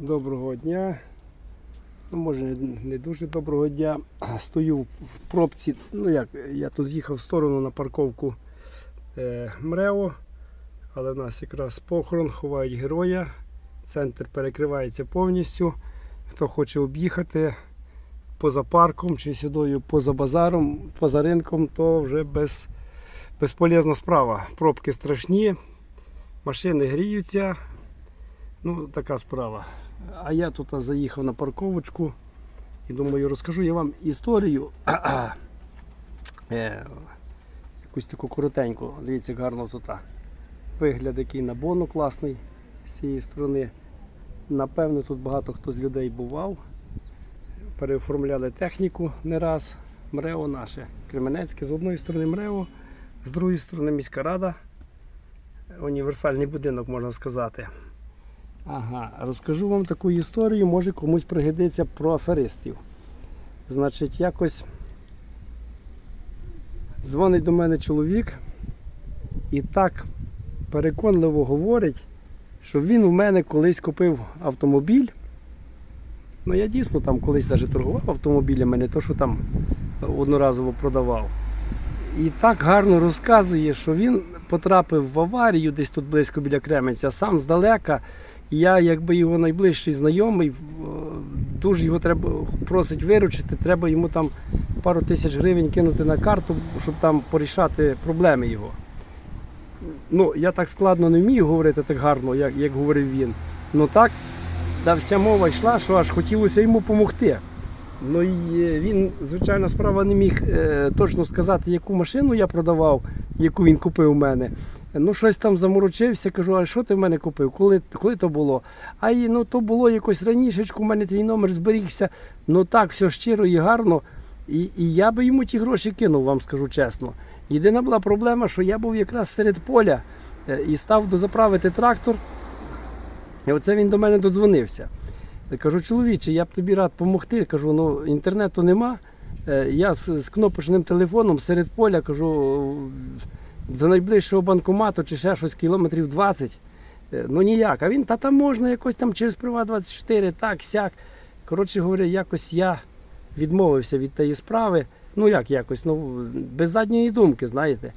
Доброго дня. Ну, може, не- дуже доброго дня. Стою в пробці. Ну як, я тут з'їхав в сторону на парковку е, МРЕО, але в нас якраз похорон, ховають героя. Центр перекривається повністю. Хто хоче об'їхати поза парком чи сюдою поза базаром, поза ринком, то вже без, безполезна справа. Пробки страшні, машини гріються. Ну, така справа. А я тут заїхав на парковочку і думаю, розкажу я вам історію. Е, Якусь таку коротеньку. Дивіться, як гарно тут. Вигляд який на бону класний з цієї сторони. Напевно, тут багато хто з людей бував. Переоформляли техніку не раз. МРЕО наше. Кременецьке з одної сторони МРЕО, з другої сторони міська рада. Універсальний будинок, можна сказати. Ага, розкажу вам таку історію, може комусь пригодиться про аферистів. Значить, якось дзвонить до мене чоловік і так переконливо говорить, що він у мене колись купив автомобіль. Ну, я дійсно там колись навіть торгував автомобілями, не то, що там одноразово продавав. І так гарно розказує, що він потрапив в аварію десь тут близько біля Кременця, сам здалека. Я, якби його найближчий знайомий, дуже його треба просить виручити, треба йому там пару тисяч гривень кинути на карту, щоб там порішати проблеми його. Ну, я так складно не вмію говорити так гарно, як, як говорив він. Ну так, та вся мова йшла, що аж хотілося йому допомогти. Ну і е, він, звичайно, справа не міг е, точно сказати, яку машину я продавав, яку він купив у мене. Ну, щось там заморочився, кажу, а що ти в мене купив? Коли, коли то було? А і, ну, то було якось раніше, у мене твій номер зберігся. Ну так, все щиро і гарно. І, і я би йому ті гроші кинув, вам скажу чесно. Єдина була проблема, що я був якраз серед поля е, і став дозаправити трактор. І оце він до мене додзвонився. Кажу, чоловіче, я б тобі рад допомогти. Кажу, ну інтернету нема. Е, Я з, з кнопочним телефоном серед поля кажу, до найближчого банкомату чи ще щось кілометрів 20. Е, Ну ніяк. А він, та там можна якось там через Прива 24, так, сяк. Коротше говоря, якось я відмовився від тієї справи. Ну як якось, ну без задньої думки, знаєте.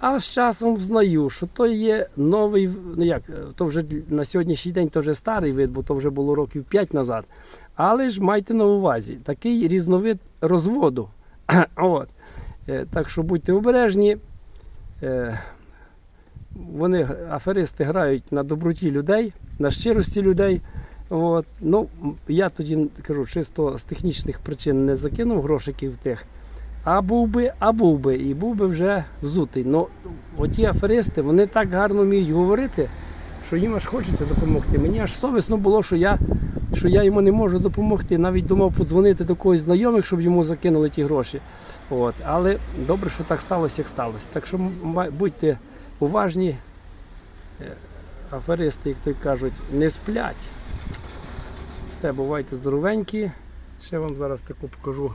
А з часом взнаю, що то є новий, ну як, то вже на сьогоднішній день то вже старий вид, бо то вже було років 5 назад. Але ж майте на увазі, такий різновид розводу. От. Е, Так що будьте обережні. Е, Вони, аферисти, грають на доброті людей, на щирості людей. От. Ну, я тоді кажу, чисто з технічних причин не закинув грошиків тих. А був би, а був би, і був би вже взутий. Ну, оті аферисти, вони так гарно вміють говорити, що їм аж хочеться допомогти. Мені аж совісно було, що я, що я йому не можу допомогти. Навіть думав подзвонити до когось знайомих, щоб йому закинули ті гроші. От. Але добре, що так сталося, як сталося. Так що будьте уважні, Е, аферисти, як то кажуть, не сплять. Все, бувайте здоровенькі. Ще вам зараз таку покажу.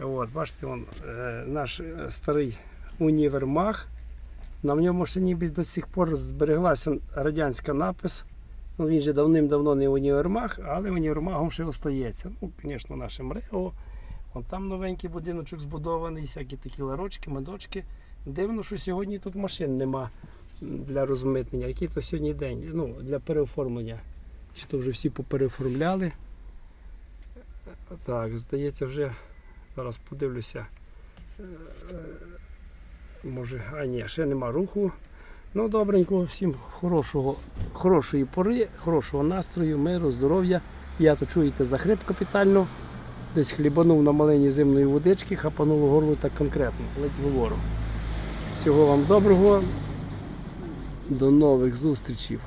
От, бачите, вон, е, наш е, старий універмаг. На ньому ще ніби до сих пор збереглася радянська напис. Ну, він же давним-давно не універмаг, але універмагом ще остається. Ну, звісно, наше МРЕО. Вон там новенький будиночок збудований, всякі такі ларочки, медочки. Дивно, що сьогодні тут машин нема для розмитнення. Який то сьогодні день? Ну, для переоформлення. Чи то вже всі попереоформляли. Так, здається, вже Зараз подивлюся. Може, а ні, ще нема руху. Ну, добренько, всім хорошого, хорошої пори, хорошого настрою, миру, здоров'я. Я то чуєте, захрип капітально. Десь хлібанув на малині зимної водички, хапанув горло так конкретно, ледь говорю. Всього вам доброго. До нових зустрічей.